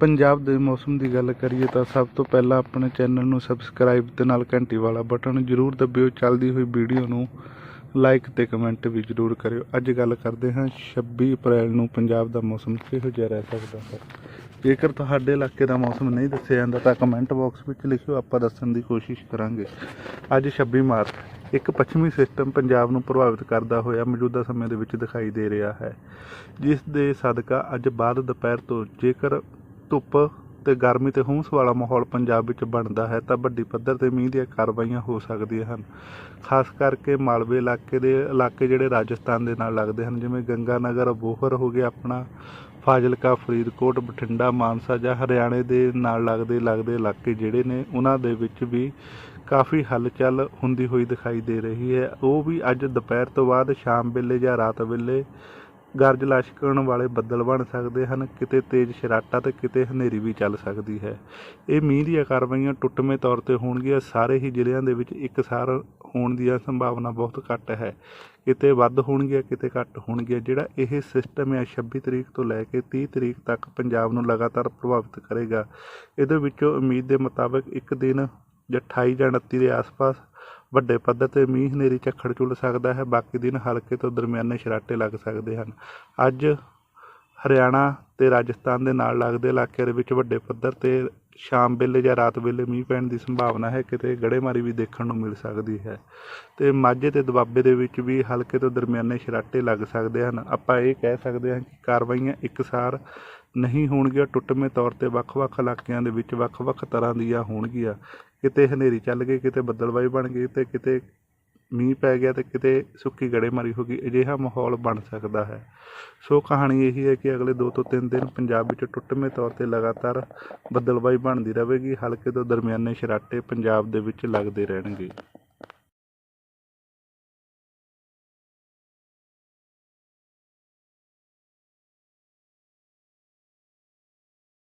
ਪੰਜਾਬ ਦੇ ਮੌਸਮ ਦੀ ਗੱਲ ਕਰੀਏ ਤਾਂ ਸਭ ਤੋਂ ਪਹਿਲਾਂ ਆਪਣੇ ਚੈਨਲ ਨੂੰ ਸਬਸਕ੍ਰਾਈਬ ਤੇ ਨਾਲ ਘੰਟੀ ਵਾਲਾ ਬਟਨ ਜ਼ਰੂਰ ਦਬਿਓ। ਚੱਲਦੀ ਹੋਈ ਵੀਡੀਓ ਨੂੰ ਲਾਈਕ ਤੇ ਕਮੈਂਟ ਵੀ ਜ਼ਰੂਰ ਕਰਿਓ। ਅੱਜ ਗੱਲ ਕਰਦੇ ਹਾਂ 26 ਅਪ੍ਰੈਲ ਨੂੰ ਪੰਜਾਬ ਦਾ ਮੌਸਮ ਕਿਹੋ ਜਿਹਾ ਰਹਿ ਸਕਦਾ ਹੈ? ਜੇਕਰ ਤੁਹਾਡੇ ਇਲਾਕੇ ਦਾ ਮੌਸਮ ਨਹੀਂ ਦੱਸਿਆ ਜਾਂਦਾ ਤਾਂ ਕਮੈਂਟ ਬਾਕਸ ਵਿੱਚ ਲਿਖਿਓ, ਆਪਾਂ ਦੱਸਣ ਦੀ ਕੋਸ਼ਿਸ਼ ਕਰਾਂਗੇ। ਅੱਜ 26 ਮਾਰਚ, ਇੱਕ ਪੱਛਮੀ ਸਿਸਟਮ ਪੰਜਾਬ ਨੂੰ ਪ੍ਰਭਾਵਿਤ ਕਰਦਾ ਹੋਇਆ ਮੌਜੂਦਾ ਸਮੇਂ ਦੇ ਵਿੱਚ ਦਿਖਾਈ ਦੇ ਰਿਹਾ ਹੈ, ਜਿਸ ਦੇ ਸਦਕਾ ਅੱਜ ਬਾਅਦ ਦੁਪਹਿਰ ਤੋਂ ਜੇਕਰ ਧੁੱਪ ਤੇ ਗਰਮੀ ਤੇ ਹੂੰਸ ਵਾਲਾ ਮਾਹੌਲ ਪੰਜਾਬ ਵਿੱਚ ਬਣਦਾ ਹੈ ਤਾਂ ਵੱਡੀ ਪੱਧਰ ਤੇ ਮੀਂਹ ਦੀਆਂ ਕਾਰਵਾਈਆਂ ਹੋ ਸਕਦੀਆਂ ਹਨ। ਖਾਸ ਕਰਕੇ ਮਾਲਵੇ ਇਲਾਕੇ ਦੇ ਇਲਾਕੇ ਜਿਹੜੇ ਰਾਜਸਥਾਨ ਦੇ ਨਾਲ ਲੱਗਦੇ ਹਨ, ਜਿਵੇਂ ਗੰਗਾ ਨਗਰ ਬੋਹਰ ਹੋ ਗਿਆ ਆਪਣਾ, ਫਾਜ਼ਿਲਕਾ, ਫਰੀਦਕੋਟ, ਬਠਿੰਡਾ, ਮਾਨਸਾ ਜਾਂ ਹਰਿਆਣੇ ਦੇ ਨਾਲ ਲੱਗਦੇ ਲੱਗਦੇ ਇਲਾਕੇ ਜਿਹੜੇ ਨੇ, ਉਹਨਾਂ ਦੇ ਵਿੱਚ ਵੀ ਕਾਫੀ ਹਲਚਲ ਹੁੰਦੀ ਹੋਈ ਦਿਖਾਈ ਦੇ ਰਹੀ ਹੈ। ਉਹ ਵੀ ਅੱਜ ਦੁਪਹਿਰ ਤੋਂ ਬਾਅਦ ਸ਼ਾਮ ਵੇਲੇ ਜਾਂ ਰਾਤ ਵੇਲੇ ਗਰਜ ਲਸ਼ਕਣ ਵਾਲੇ ਬੱਦਲ ਬਣ ਸਕਦੇ ਹਨ, ਕਿਤੇ ਤੇਜ਼ ਸ਼ਰਾਟਾ ਤੇ ਕਿਤੇ ਹਨੇਰੀ ਵੀ ਚੱਲ ਸਕਦੀ ਹੈ। ਇਹ ਮੀਂਹ ਦੀਆਂ ਕਾਰਵਾਈਆਂ ਟੁੱਟਵੇਂ ਤੌਰ ਤੇ ਹੋਣਗੀਆਂ। ਸਾਰੇ ਹੀ ਜ਼ਿਲ੍ਹਿਆਂ ਦੇ ਵਿੱਚ ਇੱਕਸਾਰ ਹੋਣ ਦੀਆਂ ਸੰਭਾਵਨਾ ਬਹੁਤ ਘੱਟ ਹੈ। ਕਿਤੇ ਵੱਧ ਹੋਣਗੀਆਂ, ਕਿਤੇ ਘੱਟ ਹੋਣਗੀਆਂ, ਜਿਹੜਾ ਇਹ ਸਿਸਟਮ ਹੈ 26 ਤਰੀਕ ਤੋਂ ਲੈ ਕੇ 30 ਤਰੀਕ ਤੱਕ ਪੰਜਾਬ ਨੂੰ ਲਗਾਤਾਰ ਪ੍ਰਭਾਵਿਤ ਕਰੇਗਾ। ਇਹਦੇ ਵਿੱਚੋਂ ਉਮੀਦ ਦੇ ਮੁਤਾਬਕ ਇੱਕ ਦਿਨ ਜਾਂ 28 ਜਾਂ 29 ਦੇ ਆਸ-ਪਾਸ ਵੱਡੇ ਪੱਧਰ ਤੇ ਮੀਂਹ ਹਨੇਰੀ ਝੱਖੜ ਝੁੱਲ ਸਕਦਾ ਹੈ, ਬਾਕੀ ਦਿਨ ਹਲਕੇ ਤੋਂ ਦਰਮਿਆਨੇ ਛਰਾਟੇ ਲੱਗ ਸਕਦੇ ਹਨ। ਅੱਜ ਹਰਿਆਣਾ ਤੇ ਰਾਜਸਥਾਨ ਦੇ ਨਾਲ ਲੱਗਦੇ ਇਲਾਕਿਆਂ ਦੇ ਵਿੱਚ ਵੱਡੇ ਪੱਧਰ ਤੇ ਸ਼ਾਮ ਵੇਲੇ ਜਾਂ ਰਾਤ ਵੇਲੇ ਮੀਂਹ ਪੈਣ ਦੀ ਸੰਭਾਵਨਾ ਹੈ, ਕਿਤੇ ਗੜੇਮਾਰੀ ਵੀ ਦੇਖਣ ਨੂੰ ਮਿਲ ਸਕਦੀ ਹੈ। ਤੇ ਮਾਝੇ ਤੇ ਦੁਆਬੇ ਦੇ ਵਿੱਚ ਵੀ ਹਲਕੇ ਤੋਂ ਦਰਮਿਆਨੇ ਛਰਾਟੇ ਲੱਗ ਸਕਦੇ ਹਨ। ਆਪਾਂ ਇਹ ਕਹਿ ਸਕਦੇ ਹਾਂ ਕਿ ਕਾਰਵਾਈਆਂ ਇੱਕਸਾਰ ਨਹੀਂ ਹੋਣਗੀਆਂ, ਟੁੱਟਵੇਂ ਤੌਰ ਤੇ ਵੱਖ-ਵੱਖ ਇਲਾਕਿਆਂ ਦੇ ਵਿੱਚ ਵੱਖ-ਵੱਖ ਤਰ੍ਹਾਂ ਦੀਆਂ ਹੋਣਗੀਆਂ। ਕਿਤੇ ਹਨੇਰੀ ਚੱਲ ਗਈ, ਕਿਤੇ ਬੱਦਲਬਾਈ ਬਣ ਗਈ ਤੇ ਕਿਤੇ ਮੀਂਹ ਪੈ ਗਿਆ ਤੇ ਕਿਤੇ ਸੁੱਕੀ ਗੜੇਮਾਰੀ ਹੋ ਗਈ, ਅਜਿਹਾ ਮਾਹੌਲ ਬਣ ਸਕਦਾ ਹੈ। ਸੋ ਕਹਾਣੀ ਇਹੀ ਹੈ ਕਿ ਅਗਲੇ 2 ਤੋਂ 3 ਦਿਨ ਪੰਜਾਬ ਵਿੱਚ ਟੁੱਟਵੇਂ ਤੌਰ ਤੇ ਲਗਾਤਾਰ ਬੱਦਲਬਾਈ ਬਣਦੀ ਰਹੇਗੀ, ਹਲਕੇ ਤੋਂ ਦਰਮਿਆਨੇ ਸ਼ਰਾਟੇ ਪੰਜਾਬ ਦੇ ਵਿੱਚ ਲੱਗਦੇ ਰਹਿਣਗੇ।